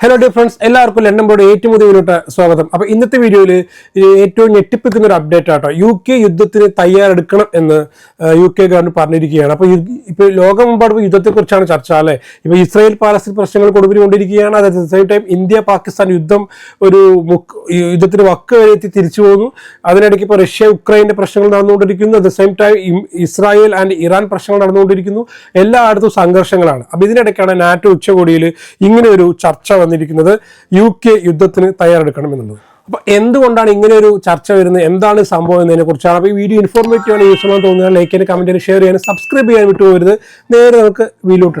Hello dear friends എല്ലാവർക്കും London board ഏറ്റവും പുതിയ സ്വാഗതം. അപ്പോൾ ഇന്നത്തെ വീഡിയോയിൽ ഏറ്റവും ഞെട്ടിപ്പിക്കുന്ന ഒരു അപ്ഡേറ്റ് ആട്ടോ. യു കെ യുദ്ധത്തിന് തയ്യാറെടുക്കണം എന്ന് യു കെ ഗവൺമെന്റ് പറഞ്ഞിരിക്കുകയാണ്. അപ്പോൾ ഇപ്പോൾ ഇപ്പൊ ലോകമെമ്പാടും യുദ്ധത്തെ കുറിച്ചാണ് ചർച്ച അല്ലെ? ഇപ്പൊ ഇസ്രായേൽ പാലസ്തീൻ പ്രശ്നങ്ങൾ കൊടുവിക്കൊണ്ടിരിക്കുകയാണ് at same time India Pakistan യുദ്ധം ഒരു യുദ്ധത്തിന് വക്ക് വരെ എത്തി തിരിച്ചു പോകുന്നു അതിനിടയ്ക്ക് ഇപ്പോൾ റഷ്യ ഉക്രൈന്റെ പ്രശ്നങ്ങൾ നടന്നുകൊണ്ടിരിക്കുന്നു. At the same time Israel and Iran പ്രശ്നങ്ങൾ നടന്നുകൊണ്ടിരിക്കുന്നു. എല്ലായിടത്തും സംഘർഷങ്ങളാണ്. അപ്പോൾ ഇതിനിടയ്ക്കാണ് നാറ്റോ ഉച്ചകോടിയിൽ ഇങ്ങനെ ഒരു ചർച്ച വന്നിരിക്കുന്നത് യു കെ യുദ്ധത്തിന് തയ്യാറെടുക്കണം എന്നുള്ളത്. അപ്പൊ എന്തുകൊണ്ടാണ് ഇങ്ങനെ ഒരു ചർച്ച വരുന്നത്? എന്താണ് സംഭവം എന്നതിനെ കുറിച്ചാണ്. അപ്പോൾ ഈ വീഡിയോ ഇൻഫോർമേറ്റീവ് ആണ് യൂസ്ഫുൾ ആണെന്ന് തോന്നുന്നത് ലൈക്ക് ചെയ്യാൻ കമന്റ് ചെയ്യാൻ ഷെയർ ചെയ്യാൻ സബ്സ്ക്രൈബ് ചെയ്യാൻ വിട്ടുപോകരുത്. നേരെ നമുക്ക് വീഡിയോട്ട്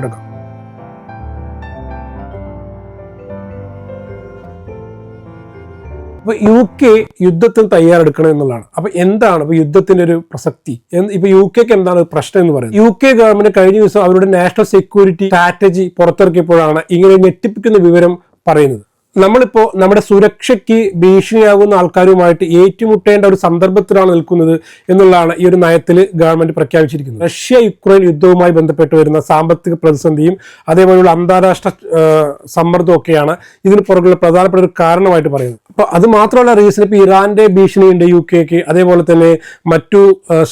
എടുക്കാം അപ്പൊ യു കെ യുദ്ധത്തിന് തയ്യാറെടുക്കണം എന്നുള്ളതാണ്. അപ്പൊ എന്താണ് ഇപ്പൊ യുദ്ധത്തിന്റെ ഒരു പ്രസക്തി? ഇപ്പോൾ ഇപ്പൊ യു കെക്ക് എന്താണ് പ്രശ്നം എന്ന് പറയുന്നത്? യു കെ ഗവൺമെന്റ് കഴിഞ്ഞ ദിവസം അവരുടെ നാഷണൽ സെക്യൂരിറ്റി സ്ട്രാറ്റജി പുറത്തിറക്കിയപ്പോഴാണ് ഇങ്ങനെ ഞെട്ടിപ്പിക്കുന്ന വിവരം പറയുന്നത്. നമ്മളിപ്പോ നമ്മുടെ സുരക്ഷയ്ക്ക് ഭീഷണിയാകുന്ന ആൾക്കാരുമായിട്ട് ഏറ്റുമുട്ടേണ്ട ഒരു സന്ദർഭത്തിലാണ് നിൽക്കുന്നത് എന്നുള്ളതാണ് ഈ ഒരു നയത്തിൽ ഗവൺമെന്റ് പ്രഖ്യാപിച്ചിരിക്കുന്നത്. റഷ്യ യുക്രൈൻ യുദ്ധവുമായി ബന്ധപ്പെട്ട് വരുന്ന സാമ്പത്തിക പ്രതിസന്ധിയും അതേപോലെയുള്ള അന്താരാഷ്ട്ര സമ്മർദ്ദമൊക്കെയാണ് ഇതിന് പുറകുള്ള പ്രധാനപ്പെട്ട ഒരു കാരണമായിട്ട് പറയുന്നത്. അപ്പൊ അത് മാത്രമല്ല റീസൺ ഇപ്പോൾ ഇറാന്റെ ഭീഷണിയുണ്ട് യു കെക്ക്. അതേപോലെ തന്നെ മറ്റു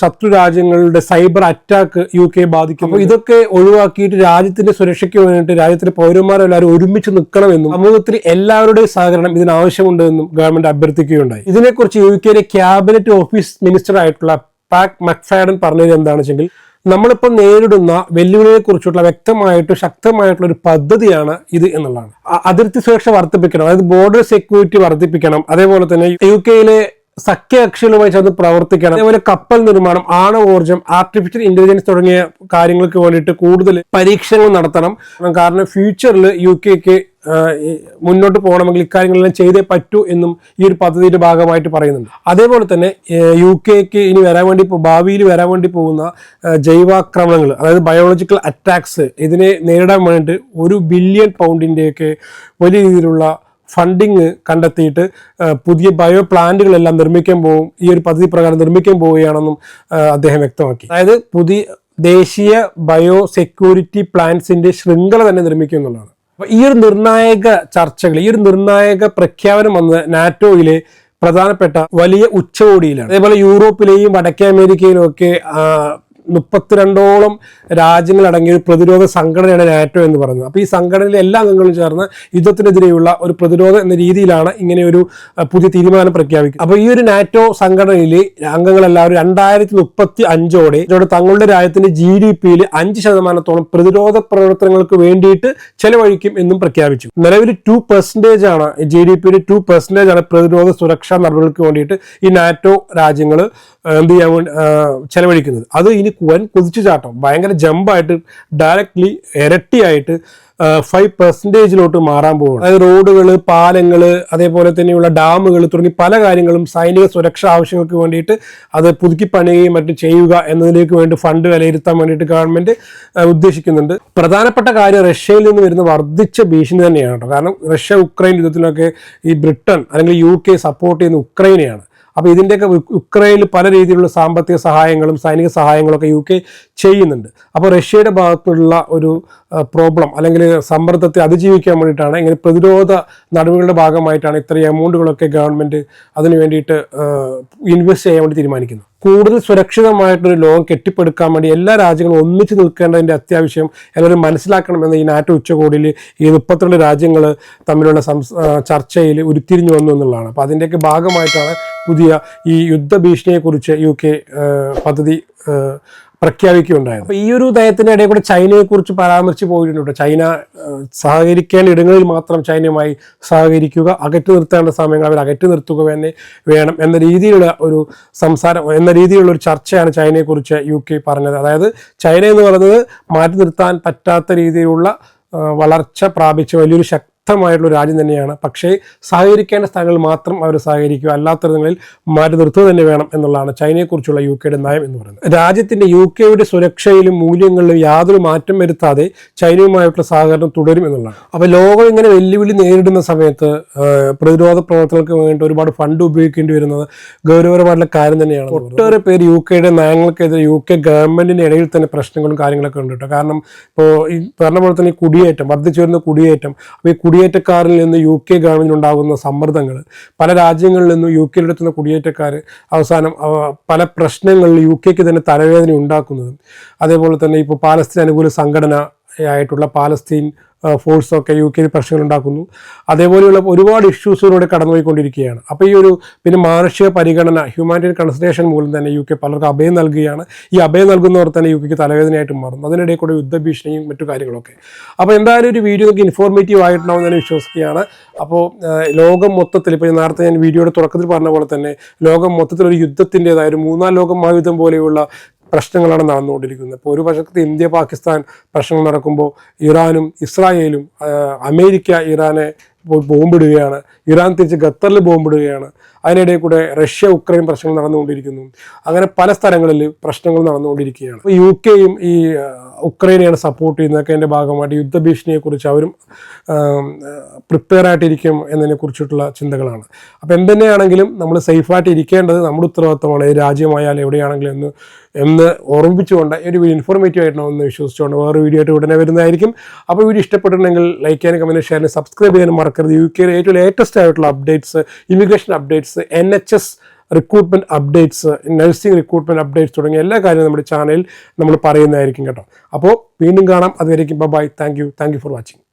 ശത്രു രാജ്യങ്ങളുടെ സൈബർ അറ്റാക്ക് യു കെ ബാധിക്കും അപ്പോൾ ഇതൊക്കെ ഒഴിവാക്കിയിട്ട് രാജ്യത്തിന്റെ സുരക്ഷയ്ക്ക് വേണ്ടിയിട്ട് രാജ്യത്തിലെ പൗരന്മാരെല്ലാവരും ഒരുമിച്ച് നിൽക്കണമെന്നും സമൂഹത്തിൽ എല്ലാവരുടെയും സഹകരണം ഇതിനാവശ്യമുണ്ട് എന്നും ഗവൺമെന്റ് അഭ്യർത്ഥിക്കുകയുണ്ടായി. ഇതിനെക്കുറിച്ച് യു കെയിലെ ക്യാബിനറ്റ് ഓഫീസ് മിനിസ്റ്റർ ആയിട്ടുള്ള പാക് മക്ഫാഡൻ പറഞ്ഞത് എന്താണെന്ന് വെച്ചെങ്കിൽ നമ്മളിപ്പോൾ നേരിടുന്ന വെല്ലുവിളിയെ കുറിച്ചുള്ള വ്യക്തമായിട്ട് ശക്തമായിട്ടുള്ള ഒരു പദ്ധതിയാണ് ഇത് എന്നുള്ളതാണ്. അതിർത്തി സുരക്ഷ വർദ്ധിപ്പിക്കണം അതായത് ബോർഡർ സെക്യൂരിറ്റി വർദ്ധിപ്പിക്കണം അതേപോലെ തന്നെ യു കെയിലെ സഖ്യകക്ഷികളുമായി ചേർന്ന് പ്രവർത്തിക്കണം അതേപോലെ കപ്പൽ നിർമ്മാണം ആണവോർജം ആർട്ടിഫിഷ്യൽ ഇന്റലിജൻസ് തുടങ്ങിയ കാര്യങ്ങൾക്ക് വേണ്ടിയിട്ട് കൂടുതൽ പരീക്ഷണങ്ങൾ നടത്തണം. കാരണം ഫ്യൂച്ചറിൽ യു കെക്ക് മുന്നോട്ട് പോകണമെങ്കിൽ ഇക്കാര്യങ്ങളെല്ലാം ചെയ്തേ പറ്റൂ എന്നും ഈ ഒരു പദ്ധതിയുടെ ഭാഗമായിട്ട് പറയുന്നുണ്ട്. അതേപോലെ തന്നെ യു കെക്ക് ഇനി വരാൻ വേണ്ടി ഭാവിയിൽ വരാൻ വേണ്ടി പോകുന്ന ജൈവാക്രമണങ്ങൾ അതായത് ബയോളജിക്കൽ അറ്റാക്സ് ഇതിനെ നേരിടാൻ വേണ്ടിയിട്ട് ഒരു ബില്യൺ പൗണ്ടിന്റെയൊക്കെ വലിയ രീതിയിലുള്ള ഫണ്ടിങ് കണ്ടെത്തിയിട്ട് പുതിയ ബയോ പ്ലാന്റുകളെല്ലാം നിർമ്മിക്കാൻ പോകും ഈ ഒരു പദ്ധതി പ്രകാരം നിർമ്മിക്കാൻ പോവുകയാണെന്നും അദ്ദേഹം വ്യക്തമാക്കി. അതായത് പുതിയ ദേശീയ ബയോ സെക്യൂരിറ്റി പ്ലാന്റ്സിന്റെ ശൃംഖല തന്നെ നിർമ്മിക്കും എന്നുള്ളതാണ്. അപ്പൊ ഈ ഒരു നിർണായക ചർച്ചകൾ ഈ ഒരു നിർണായക പ്രഖ്യാപനം വന്നത് നാറ്റോയിലെ പ്രധാനപ്പെട്ട വലിയ ഉച്ചകോടിയിലാണ്. അതേപോലെ യൂറോപ്പിലെയും വടക്കേ അമേരിക്കയിലും ഒക്കെ മുപ്പത്തിരണ്ടോളം രാജ്യങ്ങൾ അടങ്ങിയ ഒരു പ്രതിരോധ സംഘടനയാണ് നാറ്റോ എന്ന് പറയുന്നത്. അപ്പോൾ ഈ സംഘടനയിലെ എല്ലാ അംഗങ്ങളും ചേർന്ന് യുദ്ധത്തിനെതിരെയുള്ള ഒരു പ്രതിരോധം എന്ന രീതിയിലാണ് ഇങ്ങനെ ഒരു പുതിയ തീരുമാനം പ്രഖ്യാപിക്കുക അപ്പോൾ ഈ ഒരു നാറ്റോ സംഘടനയിൽ അംഗങ്ങളെല്ലാവരും രണ്ടായിരത്തി മുപ്പത്തി അഞ്ചോടെ ഇതോടെ തങ്ങളുടെ രാജ്യത്തിന്റെ ജി ഡി പിയിൽ അഞ്ച് ശതമാനത്തോളം പ്രതിരോധ പ്രവർത്തനങ്ങൾക്ക് വേണ്ടിയിട്ട് ചെലവഴിക്കും എന്നും പ്രഖ്യാപിച്ചു. നിലവിൽ ടു പെർസെന്റേജ് ആണ് ജി ഡി പിയുടെ ടു പെർസെന്റേജ് ആണ് പ്രതിരോധ സുരക്ഷാ നടപടികൾക്ക് വേണ്ടിയിട്ട് ഈ നാറ്റോ രാജ്യങ്ങൾ എന്ത് ചെയ്യാൻ ചെലവഴിക്കുന്നത്. അത് ഇനി വൻ കുതിച്ചുചാട്ടം ഭയങ്കര ജമ്പായിട്ട് ഡയറക്ട്ലി ഇരട്ടിയായിട്ട് ഫൈവ് പെർസെന്റേജിലോട്ട് മാറാൻ പോകും അതായത് റോഡുകൾ പാലങ്ങൾ അതേപോലെ തന്നെയുള്ള ഡാമുകൾ തുടങ്ങി പല കാര്യങ്ങളും സൈനിക സുരക്ഷാ ആവശ്യങ്ങൾക്ക് വേണ്ടിയിട്ട് അത് പുതുക്കി പണിയുകയും മറ്റും ചെയ്യുക എന്നതിലേക്ക് വേണ്ടി ഫണ്ട് വിലയിരുത്താൻ വേണ്ടിയിട്ട് ഗവൺമെന്റ് ഉദ്ദേശിക്കുന്നുണ്ട്. പ്രധാനപ്പെട്ട കാര്യം റഷ്യയിൽ നിന്ന് വരുന്ന വർദ്ധിച്ച ഭീഷണി തന്നെയാണ് കേട്ടോ. കാരണം റഷ്യ ഉക്രൈൻ യുദ്ധത്തിലൊക്കെ ഈ ബ്രിട്ടൻ അല്ലെങ്കിൽ യു സപ്പോർട്ട് ചെയ്യുന്ന ഉക്രൈനെയാണ്. അപ്പോൾ ഇതിന്റെയൊക്കെ യുക്രൈനിൽ പല രീതിയിലുള്ള സാമ്പത്തിക സഹായങ്ങളും സൈനിക സഹായങ്ങളൊക്കെ യു കെ ചെയ്യുന്നുണ്ട്. അപ്പോൾ റഷ്യയുടെ ഭാഗത്തുള്ള ഒരു പ്രോബ്ലം അല്ലെങ്കിൽ സമ്മർദ്ദത്തെ അതിജീവിക്കാൻ വേണ്ടിയിട്ടാണ് ഇങ്ങനെ പ്രതിരോധ നടപടികളുടെ ഭാഗമായിട്ടാണ് ഇത്രയും എമൗണ്ടുകളൊക്കെ ഗവൺമെന്റ് അതിന് വേണ്ടിയിട്ട് ഇൻവെസ്റ്റ് ചെയ്യാൻ വേണ്ടി തീരുമാനിക്കുന്നത്. കൂടുതൽ സുരക്ഷിതമായിട്ടൊരു ലോകം കെട്ടിപ്പടുക്കാൻ വേണ്ടി എല്ലാ രാജ്യങ്ങളും ഒന്നിച്ച് നിൽക്കേണ്ടതിന്റെ അത്യാവശ്യം എല്ലാവരും മനസ്സിലാക്കണമെന്ന് ഈ നാറ്റോ ഉച്ചകോടിയിൽ ഈ മുപ്പത്തിരണ്ട് രാജ്യങ്ങൾ തമ്മിലുള്ള ചർച്ചയിൽ ഉരുത്തിരിഞ്ഞു വന്നു എന്നുള്ളതാണ്. അപ്പോൾ അതിന്റെയൊക്കെ ഭാഗമായിട്ടാണ് പുതിയ ഈ യുദ്ധഭീഷണിയെക്കുറിച്ച് യു കെ പദ്ധതി പ്രഖ്യാപിക്കുകയുണ്ടായത് അപ്പോൾ ഈ ഒരു നയത്തിന്റെ ഇടയിൽ കൂടെ ചൈനയെക്കുറിച്ച് പരാമർശിച്ച് പോയിട്ടുണ്ട്. ചൈന സഹകരിക്കേണ്ട ഇടങ്ങളിൽ മാത്രം ചൈനയുമായി സഹകരിക്കുക അകറ്റി നിർത്തേണ്ട സമയങ്ങൾ അവർ അകറ്റി നിർത്തുക തന്നെ വേണം എന്ന രീതിയിലുള്ള ഒരു സംസാരം എന്ന രീതിയിലുള്ള ഒരു ചർച്ചയാണ് ചൈനയെക്കുറിച്ച് യു കെ പറഞ്ഞത് അതായത് ചൈന എന്ന് പറയുന്നത് മാറ്റി നിർത്താൻ പറ്റാത്ത രീതിയിലുള്ള വളർച്ച പ്രാപിച്ച വലിയൊരു ശക്തമായിട്ടുള്ള രാജ്യം തന്നെയാണ്. പക്ഷേ സഹകരിക്കേണ്ട സ്ഥലങ്ങളിൽ മാത്രം അവർ സഹകരിക്കുക. അല്ലാത്തടങ്ങളിൽ മാറ്റി നിർത്തുക തന്നെ വേണം എന്നുള്ളതാണ് ചൈനയെക്കുറിച്ചുള്ള യു കെയുടെ നയം എന്ന് പറയുന്നത്. രാജ്യത്തിന്റെ യു കെയുടെ സുരക്ഷയിലും മൂല്യങ്ങളിലും യാതൊരു മാറ്റം വരുത്താതെ ചൈനയുമായിട്ടുള്ള സഹകരണം തുടരും എന്നുള്ളതാണ്. അപ്പോൾ ലോകം ഇങ്ങനെ വെല്ലുവിളി നേരിടുന്ന സമയത്ത് പ്രതിരോധ പ്രവർത്തനങ്ങൾക്ക് വേണ്ടി ഒരുപാട് ഫണ്ട് ഉപയോഗിക്കേണ്ടി വരുന്നത് ഗൗരവപരമായിട്ടുള്ള കാര്യം തന്നെയാണ്. ഒട്ടേറെ പേര് യു കെയുടെ നയങ്ങൾക്കെതിരെ യു കെ ഗവൺമെന്റിന്റെ ഇടയിൽ തന്നെ പ്രശ്നങ്ങളും കാര്യങ്ങളൊക്കെ ഉണ്ട് കേട്ടോ. കാരണം ഇപ്പോൾ ഈ പറഞ്ഞ പോലെ തന്നെ കുടിയേറ്റം വർദ്ധിച്ചു വരുന്ന കുടിയേറ്റം അപ്പോൾ ഈ കുടിയേറ്റക്കാരിൽ നിന്ന് യു കെ ഗവൺമെന്റ് ഉണ്ടാകുന്ന സമ്മർദ്ദങ്ങൾ പല രാജ്യങ്ങളിൽ നിന്നും യു കെയിലെത്തുന്ന കുടിയേറ്റക്കാർ അവസാനം പല പ്രശ്നങ്ങളിൽ യു കെക്ക് തന്നെ തലവേദന ഉണ്ടാക്കുന്നതും അതേപോലെ തന്നെ ഇപ്പോൾ പാലസ്തീൻ അനുകൂല സംഘടന ആയിട്ടുള്ള പാലസ്തീൻ ഫോഴ്സൊക്കെ യു കെയിൽ പ്രശ്നങ്ങൾ ഉണ്ടാക്കുന്നു അതേപോലെയുള്ള ഒരുപാട് ഇഷ്യൂസിലൂടെ കടന്നുപോയിക്കൊണ്ടിരിക്കുകയാണ്. അപ്പോൾ ഈ ഒരു പിന്നെ മാനുഷിക പരിഗണന ഹ്യൂമാനിറ്റേറിയൻ കൺസിഡറേഷൻ മൂലം തന്നെ യു കെ പലർക്കും അഭയം നൽകുകയാണ്. ഈ അഭയം നൽകുന്നവർ തന്നെ യു കെക്ക് തലവേദനയായിട്ട് മാറുന്നു. അതിനിടയിൽ കൂടെ യുദ്ധഭീഷണിയും മറ്റു കാര്യങ്ങളൊക്കെ. അപ്പോൾ എന്തായാലും ഒരു വീഡിയോ നിങ്ങൾക്ക് ഇൻഫോർമേറ്റീവ് ആയിട്ടുണ്ടാവും ഞാൻ വിശ്വസിക്കുകയാണ്. അപ്പോൾ ലോകം മൊത്തത്തിൽ ഇപ്പോൾ നേരത്തെ ഞാൻ വീഡിയോയുടെ തുടക്കത്തിൽ പറഞ്ഞ പോലെ തന്നെ ലോകം മൊത്തത്തിൽ ഒരു യുദ്ധത്തിന്റെതായ ഒരു മൂന്നാം ലോകം മഹായുദ്ധം പോലെയുള്ള പ്രശ്നങ്ങളാണ് നടന്നുകൊണ്ടിരിക്കുന്നത്. ഇപ്പോൾ ഒരു പക്ഷത്ത് ഇന്ത്യ പാകിസ്ഥാൻ പ്രശ്നങ്ങൾ നടക്കുമ്പോൾ ഇറാനും ഇസ്രായേലും അമേരിക്ക ഇറാനെ ബോംബിടുകയാണ്. ഇറാൻ തിരിച്ച് ഖത്തറിൽ ബോംബിടുകയാണ്. അതിനിടയിൽ കൂടെ റഷ്യ ഉക്രൈൻ പ്രശ്നങ്ങൾ നടന്നുകൊണ്ടിരിക്കുന്നു. അങ്ങനെ പല സ്ഥലങ്ങളിൽ പ്രശ്നങ്ങൾ നടന്നുകൊണ്ടിരിക്കുകയാണ്. അപ്പോൾ യു കെയും ഈ ഉക്രൈനെയാണ് സപ്പോർട്ട് ചെയ്യുന്നതൊക്കെ അതിന്റെ ഭാഗമായിട്ട് യുദ്ധഭീഷണിയെക്കുറിച്ച് അവരും പ്രിപ്പയർ ആയിട്ടിരിക്കും എന്നതിനെ കുറിച്ചിട്ടുള്ള ചിന്തകളാണ്. അപ്പോൾ എന്തുതന്നെയാണെങ്കിലും നമ്മൾ സേഫായിട്ട് ഇരിക്കേണ്ടത് നമ്മുടെ ഉത്തരവാദിത്തമാണ് ഏത് രാജ്യമായാലും എവിടെയാണെങ്കിലും എന്ന് എന്ന് ഓർമ്മിപ്പിച്ചുകൊണ്ട് ഒരു ഇൻഫോർമേറ്റീവ് ആയിട്ടാണ് എന്ന് വിശ്വസിച്ചുകൊണ്ട് വേറെ വീഡിയോ ആയിട്ട് ഉടനെ വരുന്നതായിരിക്കും. അപ്പോൾ വീഡിയോ ഇഷ്ടപ്പെട്ടിട്ടുണ്ടെങ്കിൽ ലൈക്ക് ചെയ്യാനും കമന്റ് ഷെയറിനും സബ്സ്ക്രൈബ് ചെയ്യാനും മറക്കരുത് യു കെയിലെ ഏറ്റവും ലേറ്റസ്റ്റ് ആയിട്ടുള്ള updates immigration updates N H S recruitment updates nursing recruitment updates തുടങ്ങിയ എല്ലാ കാര്യവും നമ്മുടെ ചാനലിൽ നമ്മൾ പറയുന്നതായിരിക്കും കേട്ടോ. അപ്പോൾ വീണ്ടും കാണാം. അതുവരെയും bye thank you thank you for watching